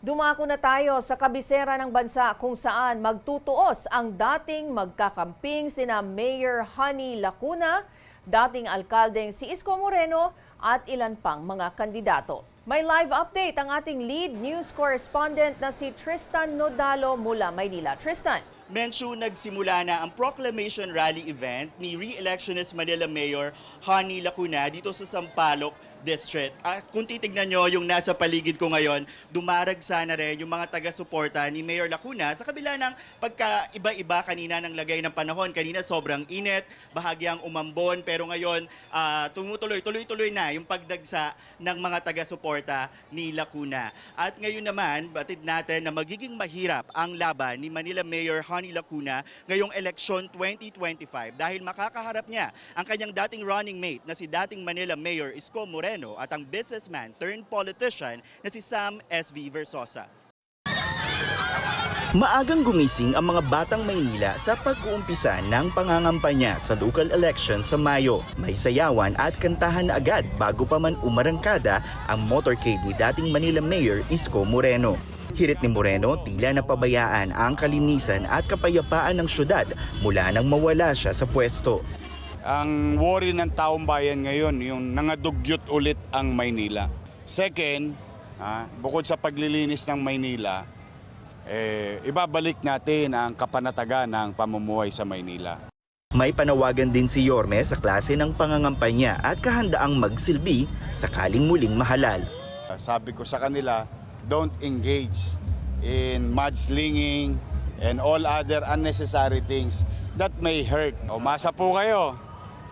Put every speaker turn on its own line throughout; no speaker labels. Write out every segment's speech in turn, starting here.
Dumako na tayo sa kabisera ng bansa kung saan magtutuos ang dating magkakamping sina Mayor Honey Lacuna, dating alkaldeng si Isko Moreno at ilan pang mga kandidato. May live update ang ating lead news correspondent na si Tristan Nodalo mula Maynila. Tristan.
Menshu, nagsimula na ang proclamation rally event ni re-electionist Manila Mayor Honey Lacuna dito sa Sampaloc District. At kung titignan nyo yung nasa paligid ko ngayon, dumaragsa na rin yung mga taga-suporta ni Mayor Lacuna sa kabila ng pagka-iba-iba kanina ng lagay ng panahon. Kanina sobrang init, bahagyang umambon, pero ngayon ah, tumutuloy, tuloy-tuloy na yung pagdagsa ng mga taga-suporta ni Lacuna. At ngayon naman, batid natin na magiging mahirap ang laban ni Manila Mayor Honey Lacuna ngayong eleksyon 2025 dahil makakaharap niya ang kanyang dating running mate na si dating Manila Mayor Isko Moreno at ang businessman turned politician na si Sam S.V. Versosa. Maagang gumising ang mga batang Maynila sa pag-uumpisa ng pangangampanya sa local election sa Mayo. May sayawan at kantahan agad bago pa man umarangkada ang motorcade ni dating Manila Mayor Isko Moreno. Hirit ni Moreno, tila napabayaan ang kalinisan at kapayapaan ng syudad mula nang mawala siya sa pwesto.
Ang worry ng taong bayan ngayon, yung nangadugyot ulit ang Maynila. Second, ah, bukod sa paglilinis ng Maynila, eh, ibabalik natin ang kapanatagan ng pamumuhay sa Maynila.
May panawagan din si Yorme sa klase ng pangangampanya at kahandaang magsilbi sakaling muling mahalal.
Ah, Sabi ko sa kanila, don't engage in mudslinging and all other unnecessary things that may hurt. Umasa po kayo.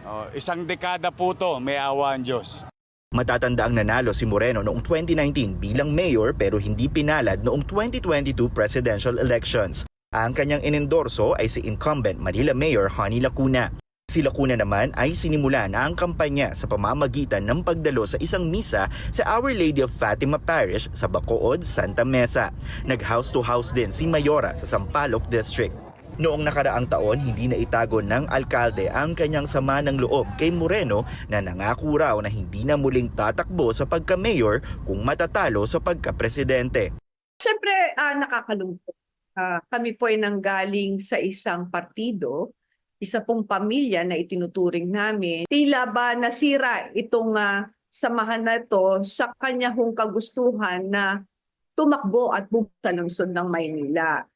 O, isang dekada po to, may awa ang Diyos.
Matatandaang nanalo si Moreno noong 2019 bilang mayor pero hindi pinalad noong 2022 presidential elections. Ang kanyang inendorso ay si incumbent Manila Mayor Honey Lacuna. Si Lacuna naman ay sinimula na ang kampanya sa pamamagitan ng pagdalo sa isang misa sa Our Lady of Fatima Parish sa Bacood, Santa Mesa. Nag-house to house din si Mayora sa Sampaloc District. Noong nakaraang taon, hindi na itago ng alkalde ang kanyang sama ng loob kay Moreno na nangako raw na hindi na muling tatakbo sa pagka-mayor kung matatalo sa pagka-presidente.
Siyempre, ah, nakakalungkot. Ah, kami po ay nanggaling sa isang partido, isa pong pamilya na itinuturing namin. Tila ba nasira itong ah, samahan na ito sa kanya hong kagustuhan na tumakbo at bumuksan ng sud ng Maynila.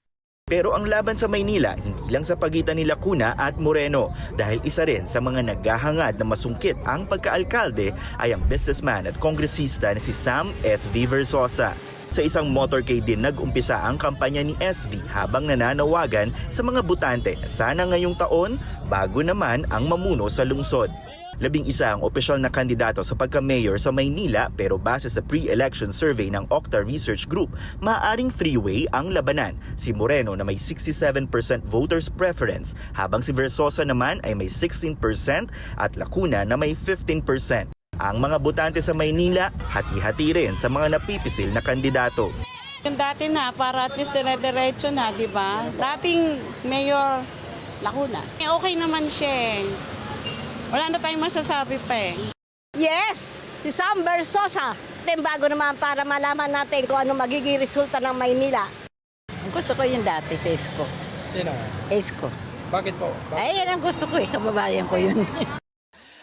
Pero ang laban sa Maynila hindi lang sa pagitan ni Lacuna at Moreno dahil isa rin sa mga naghahangad na masungkit ang pagkaalkalde ay ang businessman at kongresista na si Sam S.V. Versosa. Sa isang motorcade din nag-umpisa ang kampanya ni SV habang nananawagan sa mga butante na sana ngayong taon bago naman ang mamuno sa lungsod. Labing isa ang opisyal na kandidato sa pagka-mayor sa Maynila pero base sa pre-election survey ng Octa Research Group, maaaring three-way ang labanan. Si Moreno na may 67% voters preference habang si Versosa naman ay may 16% at Lacuna na may 15%. Ang mga botante sa Maynila, hati-hati rin sa mga napipisil na kandidato.
Yung dati na, para at least dire-diretso na, di ba? Dating Mayor Lacuna. Eh, Okay naman siya eh. Wala na tayong masasabi pa eh.
Yes, si Sam Versosa. Then bago naman para malaman natin kung ano magiging resulta ng Maynila.
Gusto ko yung dati sa Esko.
Sino?
Esko.
Bakit po?
Ay, yan ang gusto ko eh. Kababayan ko yun.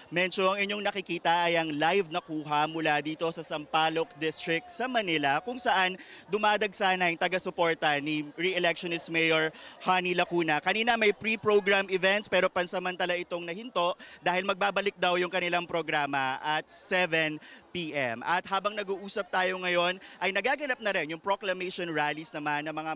Mencho, ang inyong nakikita ay ang live na kuha mula dito sa Sampaloc District sa Manila kung saan dumadagsa na yung taga-suporta ni re-electionist Mayor Honey Lacuna. Kanina may pre-program events pero pansamantala itong nahinto dahil magbabalik daw yung kanilang programa at 7 p.m. At habang nag-uusap tayo ngayon ay nagaganap na rin yung proclamation rallies naman ng mga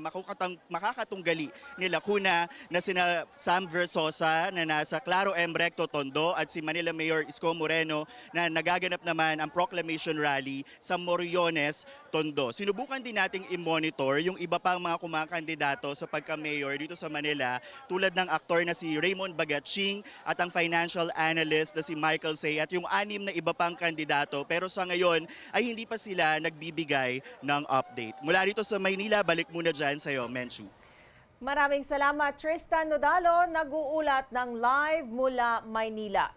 makakatunggali ni Lacuna na sina Sam Versosa na nasa Claro M. Recto Tondo at si Manila Mayor Isko Moreno na nagaganap naman ang proclamation rally sa Moriones, Tondo. Sinubukan din nating i-monitor yung iba pang mga kumakandidato sa pagka-mayor dito sa Manila tulad ng aktor na si Raymond Bagaching at ang financial analyst na si Michael Say at yung anim na iba pang kandidato pero sa ngayon ay hindi pa sila nagbibigay ng update. Mula rito sa Maynila, balik muna dyan sa'yo, Menchu.
Maraming salamat Tristan Nodalo, nag-uulat ng live mula Maynila.